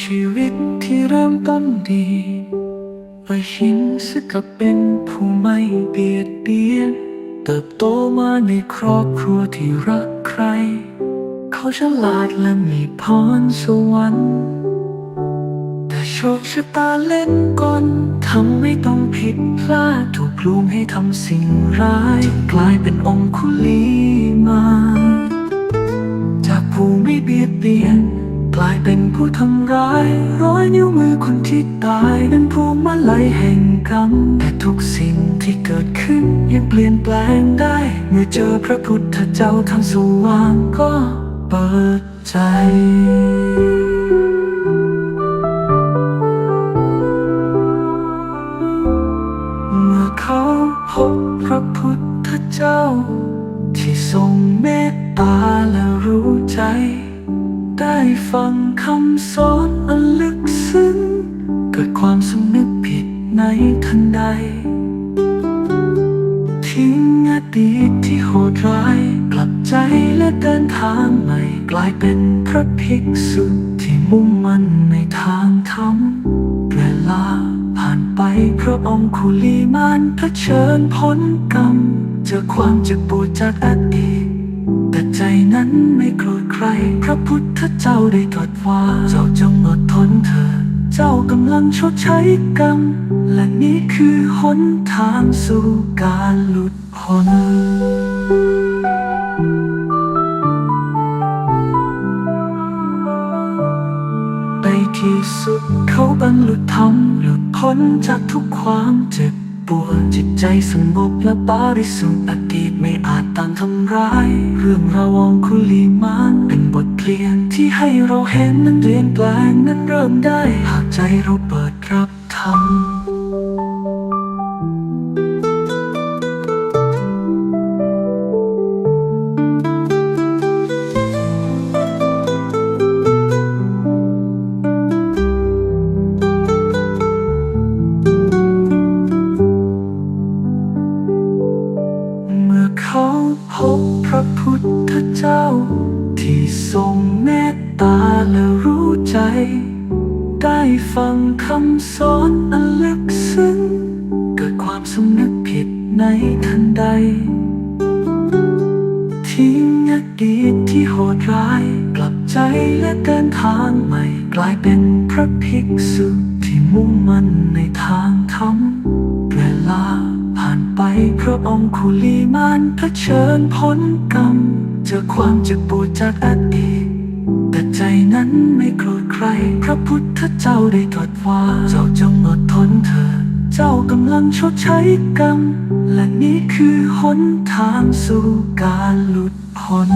ชีวิตที่เริ่มต้นดีไปหินสึกกับเป็นผู้ไม่เบียดเบียน เติบโตมาในครอบครัวที่รักใคร เขาฉลาดและมีพรสวรรค์ แต่โชคชะตาเล่นกลทำให้ต้องผิดพลาดถูกลวงให้ทำสิ่งร้าย กลายเป็นองคุลี เป็นผู้ทำร้าย ร้อยนิ้วมือคนที่ตายเป็นผู้มาลัยแห่งกรรมแต่ทุกสิ่งที่เกิดขึ้นยังเปลี่ยนแปลงได้ เมื่อเจอพระพุทธเจ้าทางสว่างก็เปิดใจเมื่อเขาพบพระพุทธเจ้า ที่ทรงเมตตาและรู้ใจ ได้ฟังคำสอนอันลึกซึ้ง เกิดความสำนึกผิดในทันใด ทิ้งอดีตที่โหดร้ายกลับใจและเดินทางใหม่ กลายเป็นพระภิกษุที่มุ่งมั่นในทางธรรมเวลาผ่านไปพระองค์คุลีมานเผชิญพ้นกรรมเจอความเจ็บปวดจากอดีต แต่ใจนั้นไม่โกรธใคร พระพุทธเจ้าได้ตรัสว่า เจ้าจงอดทนเถิดเจ้ากำลังชดใช้กรรม และนี่คือหนทางสู่การหลุดพ้นในที่สุดเขาบรรลุธรรมหลุดพ้นจากทุกความเจ็บ ปวดจิตใจสงบและบริสุทธิ์อดีตไม่อาจตางทำร้าย เรื่องราวของคุลีมานเป็นบทเรียนที่ให้เราเห็นนั้นเปลี่ยนแปลงนั้นเริ่มได้ หากใจเราเปิดรับธรรม พบพระพุทธเจ้า ที่ทรงเมตตาและรู้ใจ ได้ฟังคำสอนอันลึกซึ้ง เกิดความสำนึกผิดในทันใด ทิ้งอดีตที่โหดร้าย กลับใจและเดินทางใหม่ กลายเป็นพระภิกษุที่มุ่งมั่นในทางธรรมเวลา พระองค์คุลีมานเผชิญพ้นกรรม เจอความเจ็บปวดจากอดีตแต่ใจนั้นไม่โกรธใคร พระพุทธเจ้าได้ตรัสว่า เจ้าจงอดทนเถิดเจ้ากำลังชดใช้กรรม และนี่คือหนทางสู่การหลุดพ้น